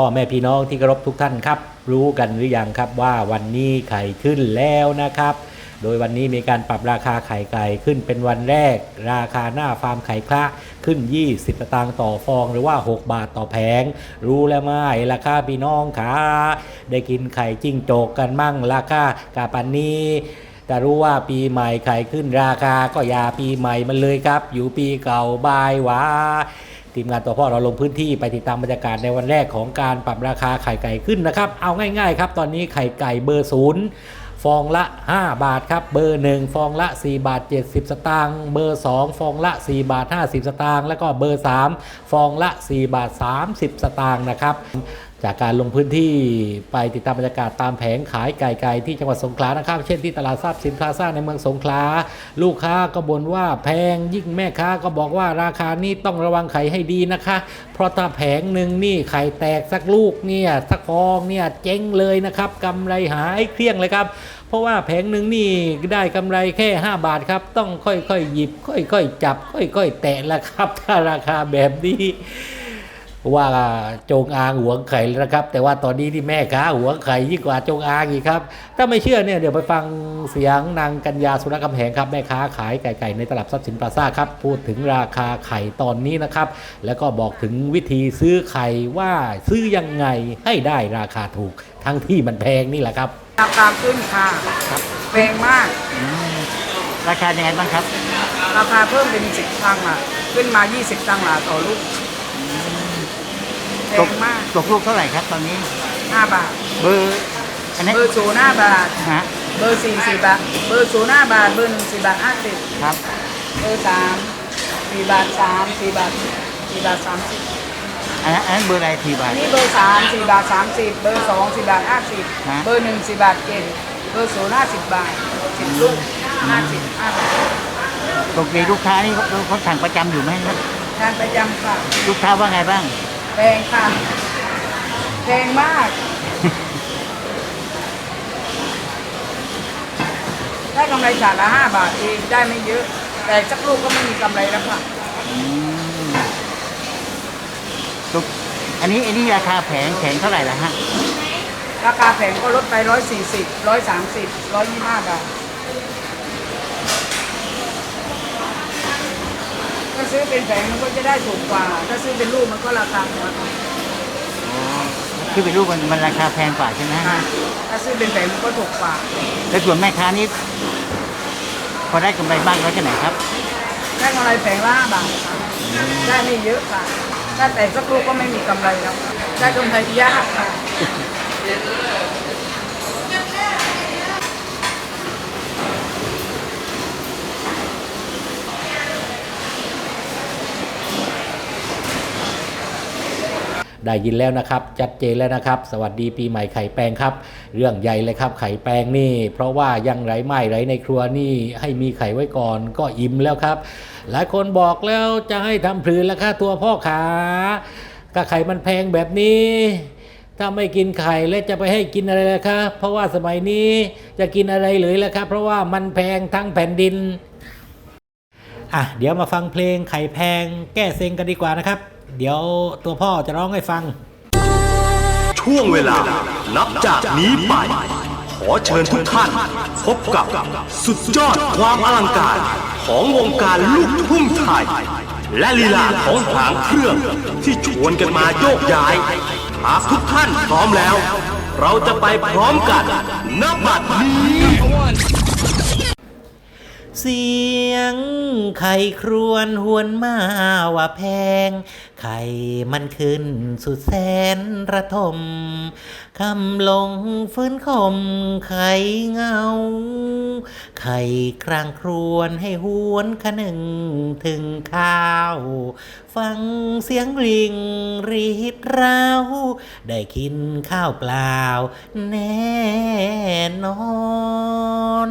พ่อแม่พี่น้องที่เคารพทุกท่านครับ รู้กันหรือยังครับว่าวันนี้ไข่ขึ้นแล้วนะครับ โดยวันนี้มีการปรับราคาไข่ไก่ขึ้นเป็นวันแรก ราคาหน้าฟาร์มไข่คละขึ้น 20สตางค์ต่อฟองหรือว่า 6 บาทต่อแผง รู้แล้วไหมราคาพี่น้องขาได้กินไข่จิ้งจกกันมั่งราคากาปันนี้แต่รู้ว่าปีใหม่ไข่ขึ้นราคาก็อย่าปีใหม่มันเลยครับ อยู่ปีเก่าบายหวา ทีมงานตัวพ่อเราลงพื้นที่ไปติดตามบรรยากาศในวันแรกของการปรับราคาไข่ไก่ขึ้นนะครับ เอาง่ายๆครับตอนนี้ไข่ไก่เบอร์ศูนย์ฟองละ 5 บาทครับ เบอร์ 1 ฟองละ 4 บาท 70 สตางค์ เบอร์ 2 ฟองละ 4 บาท 50 สตางค์ แล้วก็เบอร์ 3 ฟองละ 4 บาท 30 สตางค์นะครับ จากการลงพื้นที่ไปติดตามบรรยากาศตามแผงขายไก่ไก่ที่จังหวัดสงขลานะครับ เช่นที่ตลาดทรัพย์สินพลาซ่าในเมืองสงขลา ลูกค้าก็บ่นว่าแพงยิ่งแม่ค้าก็บอกว่าราคานี้ต้องระวังไข่ให้ดีนะคะ เพราะถ้าแผงหนึ่งนี่ไข่แตกสักลูกเนี่ยสักฟองเนี่ยเจ๊งเลยนะครับกำไรหายเคลี้ยงเลยครับเพราะว่าแผงหนึ่งนี่ได้กำไรแค่ 5 บาทครับ ต้องค่อยๆหยิบ ค่อยๆจับ ค่อยๆแตะละครับ ถ้าราคาแบบนี้ ว่าจงอางหวงไข่แล้วนะครับ แต่ว่าตอนนี้ที่แม่ค้าหวงไข่ยิ่งกว่าจงอางอีกครับ ถ้าไม่เชื่อเนี่ยเดี๋ยวไปฟังเสียงนางกัญญาสุรคำแหงครับแม่ค้าขายไก่ไก่ในตลาดทรัพย์สินพลาซ่าครับพูดถึงราคาไข่ตอนนี้นะครับ แล้วก็บอกถึงวิธีซื้อไข่ว่าซื้อยังไงให้ได้ราคาถูกทั้งที่มันแพงนี่แหละครับราคาขึ้นค่ะแพงมาก ราคายังไงบ้างครับ ราคาเพิ่มเป็นสิบตังค์อะ ขึ้นมา 20 ตังค์ละต่อลูก แพตกงมาก ตกลูกเท่าไหร่ครับตอนนี้5บาท เบอร์อันนี้เบอร์ศูนย์ห้าบาท ฮะเบอร์สี่สี่บาท เบอร์ศูนย์ห้าบาท เบอร์หนึ่งสี่บาทห้าสิบครับ เบอร์สามสี่บาทสามสี่บาทสี่บาทสามสิบอันนั้นอันนั้นเบอร์อะไรทีบาอัท นนี้เบอร์สามสี่บาทสามสิบเบอร์สองสี่บาทห้าสิบฮะ เบอร์หนึ่งสี่บาทเจ็ดเบอร์ศูนย์ห้าสิบบาทสิบลูกห้าสิบห้าบาทปกติลูกค้านี่เขาเขาสั่งประจำอยู่ไหมครับ งานประจำค่ะ ลูกค้าว่าไงบ้าง แพงค่ะแพงมาก ได้กำไรจานละห้าบาทเองได้ไม่เยอะ แต่สักลูกก็ไม่มีกำไรแล้วค่ะอืมลูกอันนี้อันนี้ราคาแผงแผงเท่าไหร่ละฮะ ราคาแผงก็ลดไปร้อยสี่สิบร้อยสามสิบร้อยยี่ห้าบาท ถ้า ซื้อเป็นแผงมันก็จะได้ถูกกว่า ถ้าซื้อเป็นลูกมันก็ราคาถูกกว่าคือเป็นรูปมันมันราคาแพงกว่าใช่ไหมค่ะถ้าซื้อเป็นแผงมันก็ถูกกว่า แล้วส่วนแม่ค้านี่พอได้กำไรบ้างน้อยแค่ไหนครับ ได้กำไรแผงละห้าบาทค่ะได้ไม่เยอะค่ะ ถ้าแต่สักลูกก็ไม่มีกำไรแล้วค่ะได้กำไรยากค่ะ ได้ยินแล้วนะครับชัดเจนแล้วนะครับ สวัสดีปีใหม่ไข่แปงครับ เรื่องใหญ่เลยครับไข่แปงนี่ เพราะว่ายังไรไม่ไรในครัวนี่ให้มีไข่ไว้ก่อนก็อิ่มแล้วครับ หลายคนบอกแล้วจะให้ทำพลืนแล้วค่ะตัวพ่อขาก็ไข่มันแพงแบบนี้ถ้าไม่กินไข่แล้วจะไปให้กินอะไรล่ะครับเพราะว่าสมัยนี้จะกินอะไรเลยล่ะครับเพราะว่ามันแพงทั้งแผ่นดิน อะ เดี๋ยวมาฟังเพลงไข่แพงแก้เซ็งกันดีกว่านะครับ เดี๋ยวตัวพ่อจะร้องให้ฟัง ช่วงเวลา นับจากนี้ไป ขอเชิญทุกท่าน พบกับสุดยอดความอลังการของวงการลูกทุ่งไทย และลีลาของหางเครื่องที่ชวนกันมาโยกย้าย หากทุกท่านพร้อมแล้ว เราจะไปพร้อมกันณบัดนี้ เสียงไข่ครวญหวนมาว่าแพง ไข่มันขึ้นสุดแสนระทม คำลงฟื้นคมไข่เงา ไข่ครางครวญให้หวนคะหนึ่งถึงข้าว ฟังเสียงริงรีดราว ได้กินข้าวเปล่าแน่นอน